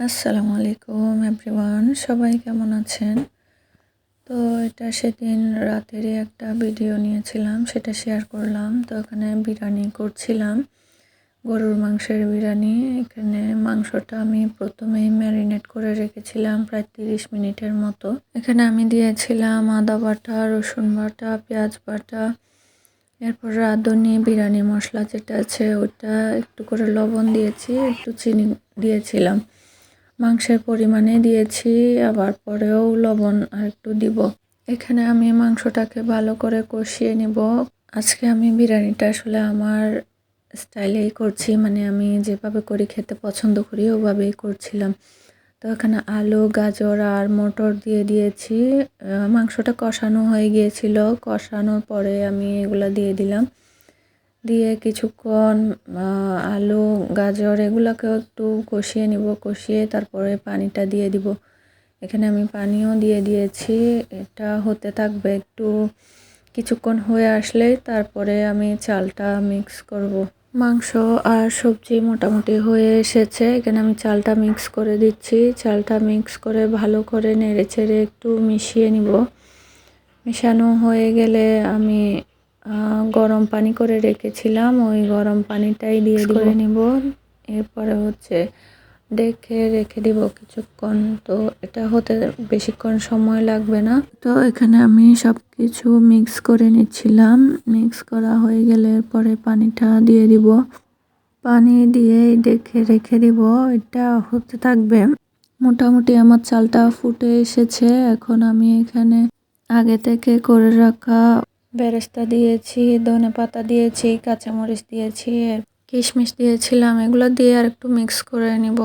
আসসালামু আলাইকুম এভরিওয়ান সবাই কেমন আছেন? তো এটা সেদিন রাতেরই একটা ভিডিও নিয়েছিলাম, সেটা শেয়ার করলাম। তো এখানে বিরিয়ানি করছিলাম, গরুর মাংসের বিরিয়ানি। এখানে মাংসটা আমি প্রথমেই ম্যারিনেট করে রেখেছিলাম, প্রায় তিরিশ মিনিটের মতো। এখানে আমি দিয়েছিলাম আদা বাটা, রসুন বাটা, পেঁয়াজ বাটা, এরপর রাঁধুনি, বিরিয়ানি মশলা যেটা আছে ওটা একটু করে লবণ দিয়েছি, একটু চিনি দিয়েছিলাম। মাংসের পরিমাণে দিয়েছি, আবার পরেও লবণ আর একটু দিব। এখানে আমি মাংসটাকে ভালো করে কষিয়ে নিব। আজকে আমি বিরিয়ানিটা আসলে আমার স্টাইলেই করছি মানে আমি যেভাবে করি খেতে পছন্দ করি, ওভাবেই করছিলাম। তো এখানে আলু, গাজর আর মটর দিয়ে দিয়েছি। মাংসটা কষানো হয়ে গিয়েছিল। কষানোর পরে আমি এগুলো দিয়ে দিলাম। দিয়ে কিছুক্ষণ আলু, গাজর এগুলোকেও একটু কষিয়ে নিব। কষিয়ে তারপরে পানিটা দিয়ে দিব। এখানে আমি পানিও দিয়ে দিয়েছি। এটা হতে থাকবে একটু কিছুক্ষণ হয়ে আসলে তারপরে আমি চালটা মিক্স করব। মাংস আর সবজি মোটামুটি হয়ে এসেছে। এখানে আমি চালটা মিক্স করে দিচ্ছি। চালটা মিক্স করে ভালো করে নেড়ে চেড়ে একটু মিশিয়ে নিব। মেশানো হয়ে গেলে আমি গরম পানি করে রেখেছিলাম ওই গরম পানিটাই দিয়ে করে নিব। এরপরে হচ্ছে ডেকে রেখে দিব কিছুক্ষণ। তো এটা হতে বেশিক্ষণ সময় লাগবে না। তো এখানে আমি সব কিছু মিক্স করে নিচ্ছিলাম। মিক্স করা হয়ে গেলে পরে পানিটা দিয়ে দিব। পানি দিয়ে ডেকে রেখে দিব। এটা হতে থাকবে। মোটামুটি আমার চালটা ফুটে এসেছে। এখন আমি এখানে আগে থেকে করে রাখা বেরেস্তা দিয়েছি, ধনে পাতা দিয়েছি, কাঁচামরিচ দিয়েছি, কিশমিশ দিয়েছিলাম, এগুলো দিয়ে আর একটু মিক্স করে নিব।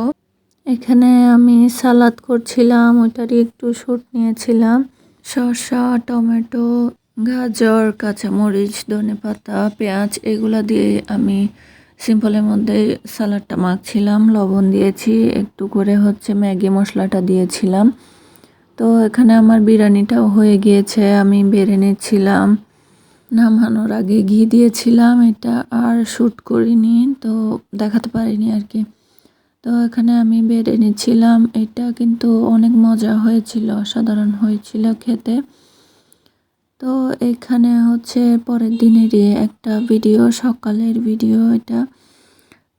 এখানে আমি সালাদ করছিলাম, ওইটারই একটু শুট নিয়েছিলাম। শসা, টমেটো, গাজর, কাঁচামরিচ, ধনে পাতা, পেঁয়াজ, এগুলো দিয়ে আমি সিম্পলের মধ্যে সালাডটা মাখছিলাম, লবণ দিয়েছি, একটু করে হচ্ছে ম্যাগি মশলাটা দিয়েছিলাম। তো এখানে আমার বিরিয়ানিটাও হয়ে গিয়েছে, আমি বেড়ে নিচ্ছিলাম। নামানোর আগে ঘি দিয়েছিলাম, এটা আর শ্যুট করিনি, তো দেখাতে পারিনি আর কি। তো এখানে আমি বেড়ে নিচ্ছিলাম, এটা কিন্তু অনেক মজা হয়েছিল, অসাধারণ হয়েছিল খেতে। তো এখানে হচ্ছে পরের দিনেরই একটা ভিডিও, সকালের ভিডিও এটা।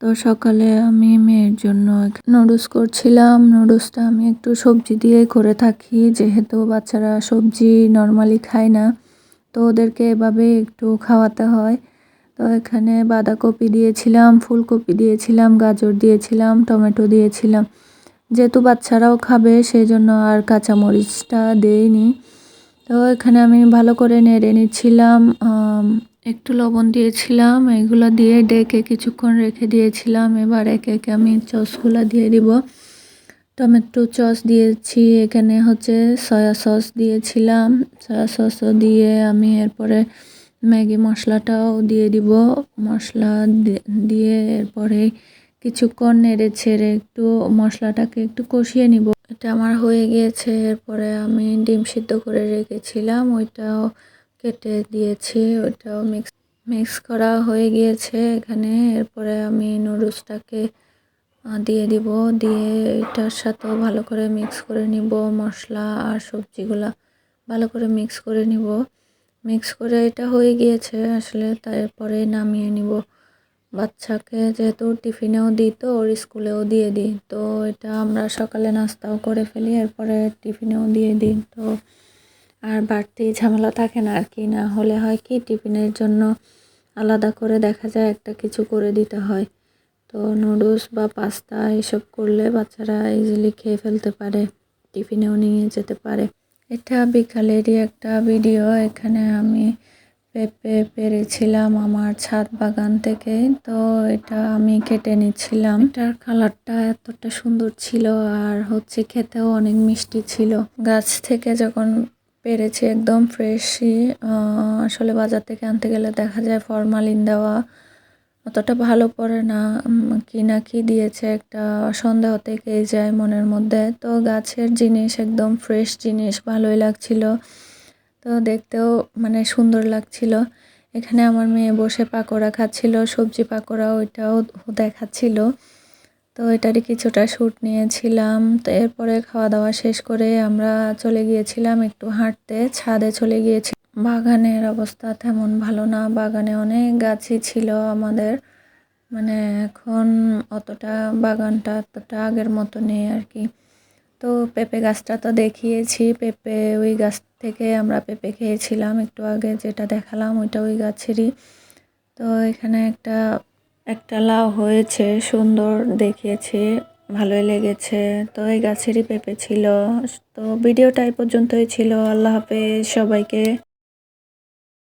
তো সকালে আমি মেয়ের জন্য নুডলস করছিলাম, নুডলসটা আমি একটু সবজি দিয়ে করে থাকি, যেহেতু বাচ্চারা সবজি নর্মালি খায় না। তো ওদেরকে এভাবে একটু খাওয়াতে হয়। তো এখানে বাঁধাকপি দিয়েছিলাম, ফুলকপি দিয়েছিলাম, গাজর দিয়েছিলাম, টমেটো দিয়েছিলাম। যেহেতু বাচ্চারাও খাবে সেই জন্য আর কাঁচামরিচটা দেইনি। তো এখানে আমি ভালো করে নেড়ে নিচ্ছিলাম একটু লবণ দিয়েছিলাম, এগুলো দিয়ে ডেকে কিছুক্ষণ রেখে দিয়েছিলাম। এবার একে একে আমি চসগুলো দিয়ে দিব। টমেটো চস দিয়েছি, এখানে হচ্ছে সয়া সস দিয়েছিলাম। সয়া সসও দিয়ে আমি এরপরে ম্যাগি মশলাটাও দিয়ে দিব। মশলা দিয়ে এরপরে কিছুক্ষণ নেড়ে ছেড়ে একটু মশলাটাকে একটু কষিয়ে নিব। এটা আমার হয়ে গিয়েছে, এরপরে আমি ডিম সিদ্ধ করে রেখেছিলাম, ওইটাও কেটে দিয়েছি, ওইটাও মিক্স মিক্স করা হয়ে গিয়েছে এখানে। এরপরে আমি নুডলসটাকে দিয়ে দিব। দিয়ে এটার সাথেও ভালো করে মিক্স করে নিব মশলা আর সবজিগুলা। ভালো করে মিক্স করে নিব। মিক্স করে এটা হয়ে গিয়েছে আসলে, তারপরে নামিয়ে নিব। বাচ্চাকে যেহেতু টিফিনেও দিই তো, ওর স্কুলেও দিয়ে দিই। তো এটা আমরা সকালে নাস্তাও করে ফেলি, এরপরে টিফিনেও দিয়ে দিই। তো আর বাড়তি ঝামেলা থাকে না আর কি। না হলে হয় কি, টিফিনের জন্য আলাদা করে দেখা যায়, একটা কিছু করে দিতে হয়। তো নুডলস বা পাস্তা এসব করলে বাচ্চারা ইজিলি খেয়ে ফেলতে পারে, টিফিনেও নিয়ে যেতে পারে। এটা বিকালেরই একটা ভিডিও এখানে আমি পেঁপে পেরেছিলাম আমার ছাদ বাগান থেকে, তো এটা আমি কেটে নিচ্ছিলাম। এটার কালারটা এতটা সুন্দর ছিল আর হচ্ছে খেতেও অনেক মিষ্টি ছিল। গাছ থেকে যখন পেরেছি একদম ফ্রেশই আসলে বাজার থেকে আনতে গেলে দেখা যায় ফরমালিন দেওয়া অতটা ভালো পড়ে না। কি না কি দিয়েছে একটা সন্দেহ থেকেই যায় মনের মধ্যে। তো গাছের জিনিস একদম ফ্রেশ জিনিস, ভালোই লাগছিল। তো দেখতেও মানে সুন্দর লাগছিল। এখানে আমার মেয়ে বসে পাকোড়া খাচ্ছিল, সবজি পাকোড়া ওইটাও দেখাচ্ছিল। তো তো এটারই কিছুটা শ্যুট নিয়েছিলাম। তো এরপরে খাওয়া দাওয়া শেষ করে আমরা চলে গিয়েছিলাম একটু হাঁটতে, ছাদে চলে গিয়েছি বাগানের অবস্থা তেমন ভালো না। বাগানে অনেক গাছই ছিল আমাদের। মানে এখন অতটা বাগানটা অতটা আগের মতো নেই আর কি। তো পেঁপে গাছটা তো দেখিয়েছি। পেঁপে ওই গাছ থেকে আমরা পেঁপে খেয়েছিলাম একটু আগে, যেটা দেখালাম ওইটা ওই গাছেরই। তো এখানে একটা একটা লাউ হয়েছে, সুন্দর দেখিয়েছে, ভালোই লেগেছে। তো এই গাছেরই পেঁপে ছিল। তো ভিডিওটা এই পর্যন্তই ছিল। আল্লাহ হাফেজ সবাইকে।